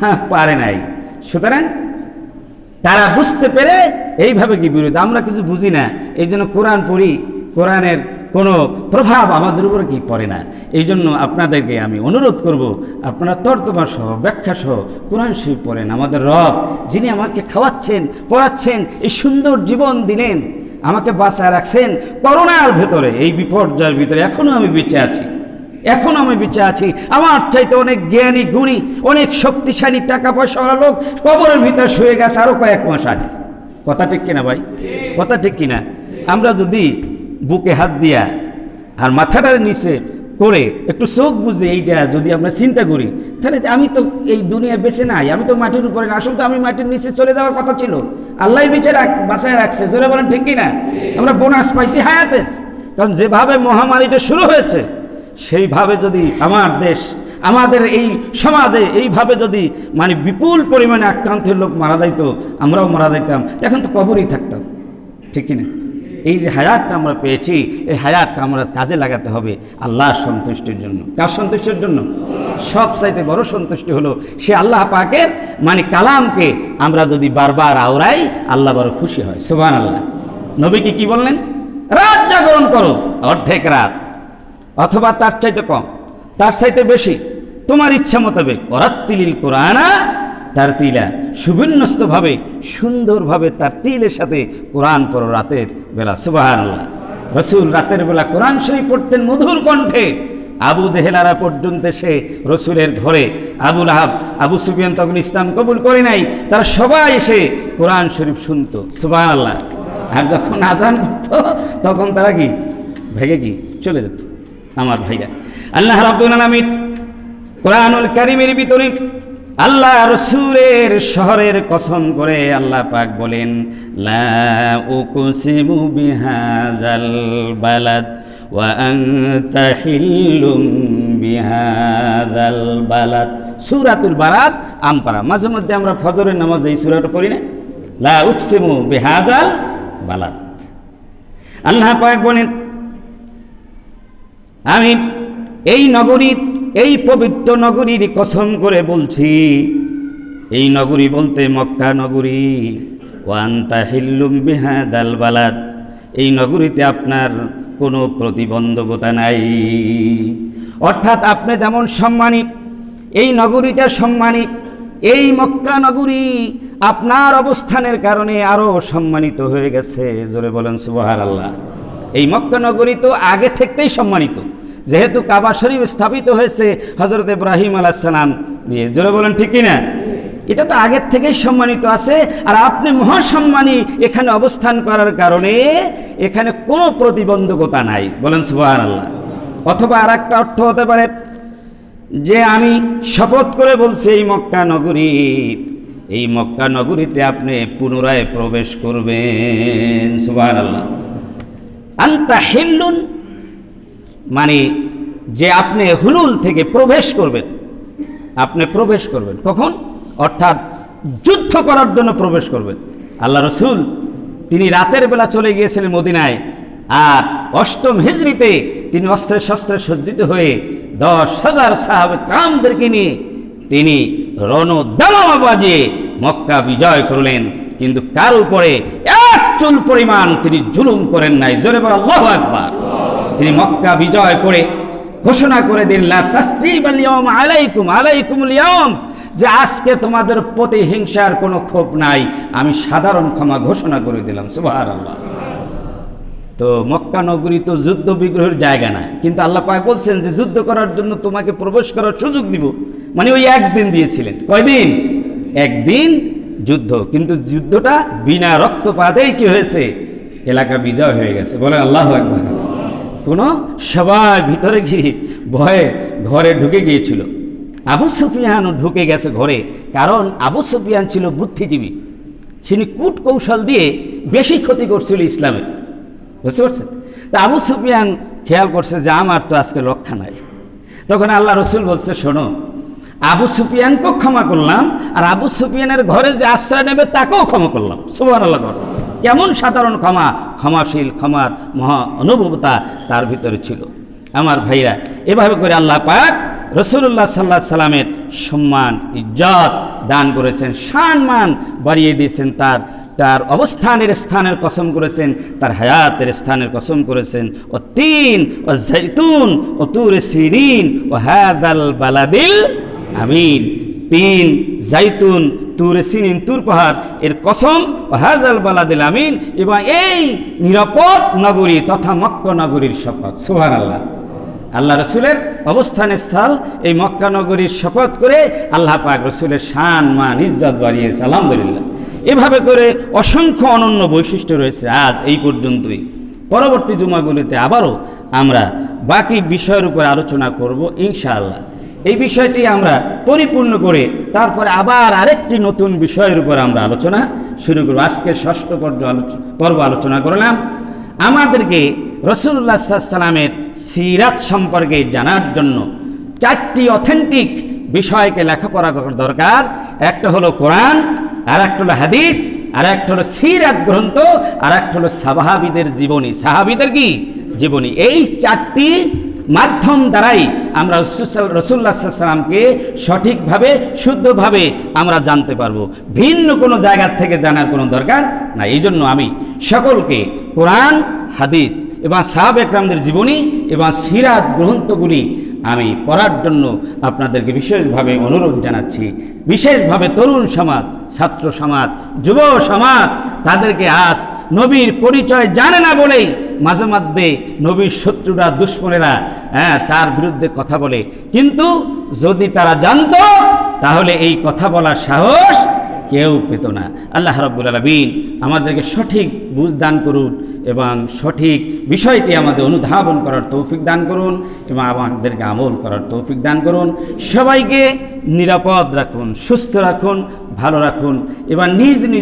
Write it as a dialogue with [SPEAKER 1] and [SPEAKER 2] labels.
[SPEAKER 1] পারে নাই। সুতরাং তারা বুঝতে পেরে এইভাবে কি বিরোধ? আমরা কিছু বুঝি না। এই জন্য কোরআন পড়ি, কোরআনের কোনো প্রভাব আমাদের উপরে কি পড়ে না? এই জন্য আপনাদেরকে আমি অনুরোধ করব, আপনারা তর্তমা সহ, ব্যাখ্যা সহ কোরআন শরীফ পড়েন। আমাদের রব, যিনি আমাকে খাওয়াচ্ছেন, পড়াচ্ছেন, এই সুন্দর জীবন দিলেন, আমাকে বাঁচায় রাখছেন, করোনার ভেতরে, এই বিপর্যয়ের ভিতরে এখনও আমি বেঁচে আছি। এখন আমি বেঁচে আছি। আমার চাইতে অনেক জ্ঞানী, গুণী, অনেক শক্তিশালী টাকা পয়সাওয়ালা লোক কবরের ভিতরে শুয়ে গেছে আরও কয়েক মাস আগে। কথা ঠিক কিনা ভাই? কথা ঠিক কিনা? আমরা যদি বুকে হাত দিয়া আর মাথাটার নিচে করে একটু চোখ বুঝে এইটা যদি আমরা চিন্তা করি, তাহলে আমি তো এই দুনিয়া বেঁচে নাই। আমি তো মাটির উপরে না, আসলে তো আমি মাটির নিচে চলে যাওয়ার কথা ছিল। আল্লাহ বেঁচে রাখ, বাঁচায় রাখছে। জোরে বলেন ঠিক কিনা? আমরা বোনাস পাইছি হায়াতে। কারণ যেভাবে মহামারীটা শুরু হয়েছে সেইভাবে যদি আমার দেশ, আমাদের এই সমাজে এইভাবে যদি মানে বিপুল পরিমাণে আক্রান্তের লোক মারা যাইতো, আমরাও মারা যাইতাম। এখন তো কবরই থাকতাম। ঠিক কিনা? এই যে হায়াতটা আমরা পেয়েছি, এই হায়াতটা আমরা কাজে লাগাতে হবে আল্লাহর সন্তুষ্টির জন্য। কার সন্তুষ্টির জন্য? সব চাইতে বড় সন্তুষ্টি হলো সে আল্লাহ পাকের মানে কালামকে আমরা যদি বারবার আওড়াই, আল্লাহ বড় খুশি হয়। সুবান আল্লাহ নবীকে কি বললেন? রাত জাগরণ করো, অর্ধেক রাত। অথবা তার চাইতে কম, তার চাইতে বেশি। তোমার ইচ্ছা মোতাবেক, অরাত্তিলিল কোরআনা, তার তিলা সুবিন্যস্তভাবে, সুন্দরভাবে তার তিলের সাথে কোরআন পড়ো রাতের বেলা। সুবাহান আল্লাহ রসুল রাতের বেলা কোরআন শরীফ পড়তেন মধুর কণ্ঠে। আবু দেহেলারা পর্যন্ত সে রসুলের ঘরে আবুল আহাব আবু সুফিয়ান তখন ইসলাম কবুল করে নাই। তারা সবাই এসে কোরআন শরীফ শুনত। সুবাহ আল্লাহ আর যখন আজান তখন তারা কি? ভেগে কি? চলে যেত। আমার ভাইরা। আল্লাহ রাব্বুল আলামিন কোরআনুল কারিমের ভিতরে আল্লাহ রসুলের শহরের কসম করে আল্লাহ পাক বলেন, লা উকসিমু বিহাজাল বালাদ ওয়া হিল্লুম বিহাজাল বালাদ। সূরাতুল বারাত আমপারা মাঝে মধ্যে আমরা ফজরের নামাজ এই সূরাটা পড়ি না। লা উকসিমু বিহাজাল বালাদ। আল্লাহ পাক বলেন আমি এই নগরীর, এই পবিত্র নগরীর কসম করে বলছি, এই নগরী বলতে মক্কা নগরী ওয়ান্তা হিল্লুম বিহাদাল বালাদ, এই নগরীতে আপনার কোনো প্রতিবন্ধকতা নাই। অর্থাৎ আপনি যেমন সম্মানী, এই নগরীটা সম্মানী, এই মক্কা নগরী আপনার অবস্থানের কারণে আরও সম্মানিত হয়ে গেছে, জোরে বলেন সুবহার আল্লাহ এই মক্কা নগরী তো আগে থেকেই সম্মানিত। যেহেতু কাবা শরীফ স্থাপিত হয়েছে হজরত ইব্রাহিম আলাহিসাল্লাম দিয়ে জোরে বলেন, ঠিক কিনা? এটা তো আগের থেকেই সম্মানিত আছে, আর আপনি মহাসম্মানী এখানে অবস্থান করার কারণে এখানে কোনো প্রতিবন্ধকতা নাই। বলেন সুবাহ আল্লাহ অথবা আর একটা অর্থ হতে পারে যে আমি শপথ করে বলছি, এই মক্কা নগরী, এই মক্কা নগরীতে আপনি পুনরায় প্রবেশ করবেন সুবাহ আল্লাহ আন্তা হিল্লুন মানে যে আপনি হুলুল থেকে প্রবেশ করবেন। আপনি প্রবেশ করবেন। কখন? অর্থাৎ যুদ্ধ করার জন্য প্রবেশ করবেন। আল্লাহ রসুল, তিনি রাতের বেলা চলে গিয়েছিলেন মদিনায়, আর অষ্টম হিজড়িতে তিনি অস্ত্রে শস্ত্রে সজ্জিত হয়ে দশ হাজার সাহাবে কামদেরকে নিয়ে তিনি রণ রণদামা বাজিয়ে মক্কা বিজয় করলেন। কিন্তু কার উপরে? এক চুল পরিমাণ তিনি জুলুম করেন নাই। জোরে বল, আল্লাহ একবার তিনি মক্কা বিজয় করে ঘোষণা করে দিন আলাইকুম আলাইকুম আল ইয়াউম যে আজকে তোমাদের প্রতি হিংসার কোনো ক্ষোভ নাই। আমি সাধারণ ক্ষমা ঘোষণা করে দিলাম, সুবহানাল্লাহ। তো মক্কা নগরী তো যুদ্ধ বিগ্রহের জায়গা না। কিন্তু আল্লাহ পাক বলছেন যে যুদ্ধ করার জন্য তোমাকে প্রবেশ করার সুযোগ দিব। মানে ওই একদিন দিয়েছিলেন। কয়দিন? একদিন যুদ্ধ। কিন্তু যুদ্ধটা বিনা রক্তপাতেই কি হয়েছে? এলাকা বিজয় হয়ে গেছে। বলে আল্লাহ একবার কোনো সবাই ভিতরে গিয়ে ভয়ে ঘরে ঢুকে গিয়েছিল? আবু সুফিয়ানও ঢুকে গেছে ঘরে। কারণ আবু সুফিয়ান ছিল বুদ্ধিজীবী। তিনি কূট কৌশল দিয়ে বেশি ক্ষতি করছিল ইসলামের। বুঝতে পারছেন? তা আবু সুফিয়ান খেয়াল করছে যে আমার তো আজকে রক্ষা নাই। তখন আল্লাহ রসুল বলছে, শোনো আবু সুফিয়ানকেও ক্ষমা করলাম, আর আবু সুফিয়ানের ঘরে যে আশ্রয় নেবে তাকেও ক্ষমা করলাম। সুবাহ আল্লাহ কেমন সাধারণ ক্ষমা? ক্ষমাশীল, ক্ষমার মহা অনুভবতা তার ভিতরে ছিল। আমার ভাইরা, এভাবে করে আল্লাহ পাক রসুল্লাহ সাল্লাহ সাল্লামের সম্মান, ইজ্জত দান করেছেন সম্মান বাড়িয়ে দিয়েছেন, তার তার অবস্থানের স্থানের কসম করেছেন, তার হায়াতের স্থানের কসম করেছেন। ও তিন ও জৈতুন ও তুর সিরিন ও হাদাল বালাদিল আমিন। তিন, জাইতুন, তুর সিনিন, তুর পাহাড়। এর কসম হাজাল বালাদিল আমিন। এবং এই নিরাপদ নগরী তথা মক্ক নগরীর শপথ। সুহান আল্লাহ আল্লাহ রসুলের অবস্থান স্থল। এই মক্কা নগরীর শপথ করে আল্লাহ পাক রসুলের শান, মান, ইজ্জত বাড়িয়েছে। আলহামদুলিল্লাহ। এভাবে করে অসংখ্য অনন্য বৈশিষ্ট্য রয়েছে আজ এই পর্যন্তই। পরবর্তী জুমাগুলিতে আবারও আমরা বাকি বিষয়ের উপর আলোচনা করব, ইনশাআল্লাহ। এই বিষয়টি আমরা পরিপূর্ণ করে তারপরে আবার আরেকটি নতুন বিষয়ের উপর আমরা আলোচনা শুরু করব। আজকে ষষ্ঠ আলোচ- পর্ব আলোচনা করলাম আমাদেরকে রসুল্লাহ সাল্লামের সিরাত সম্পর্কে জানার জন্য চারটি অথেন্টিক বিষয়কে লেখাপড়া করার দরকার। একটা হলো কোরআন আর একটা হলো হাদিস আর একটা হলো সিরাত গ্রন্থ আর একটা হলো সাহাবিদের জীবনী। সাহাবিদের কি? জীবনী। এই চারটি মাধ্যম দ্বারাই আমরা রসুল্লাহ সাল্লামকে সঠিকভাবে, শুদ্ধভাবে আমরা জানতে পারব। ভিন্ন কোনো জায়গার থেকে জানার কোনো দরকার না এই জন্য আমি সকলকে কোরআন, হাদিস এবং সাহাব একরামদের জীবনী এবং সিরাত গ্রন্থগুলি আমি পড়ার জন্য আপনাদেরকে বিশেষভাবে অনুরোধ জানাচ্ছি। বিশেষভাবে তরুণ সমাজ, ছাত্র সমাজ, যুব সমাজ, তাদেরকে আজ নবীর পরিচয় জানে না বলেই মাঝে মধ্যে নবীর শত্রুরা, দুশ্মনেরা হ্যাঁ তার বিরুদ্ধে কথা বলে। কিন্তু যদি তারা জানতো, তাহলে এই কথা বলার সাহস কেউ পেত না। আল্লাহ রব্বুল আলমিন আমাদেরকে সঠিক বুঝ দান করুন এবং সঠিক বিষয়টি আমাদের অনুধাবন করার তৌফিক দান করুন এবং আমাদেরকে আমল করার তৌফিক দান করুন। সবাইকে নিরাপদ রাখুন, সুস্থ রাখুন, ভালো রাখুন এবং নিজ নিজ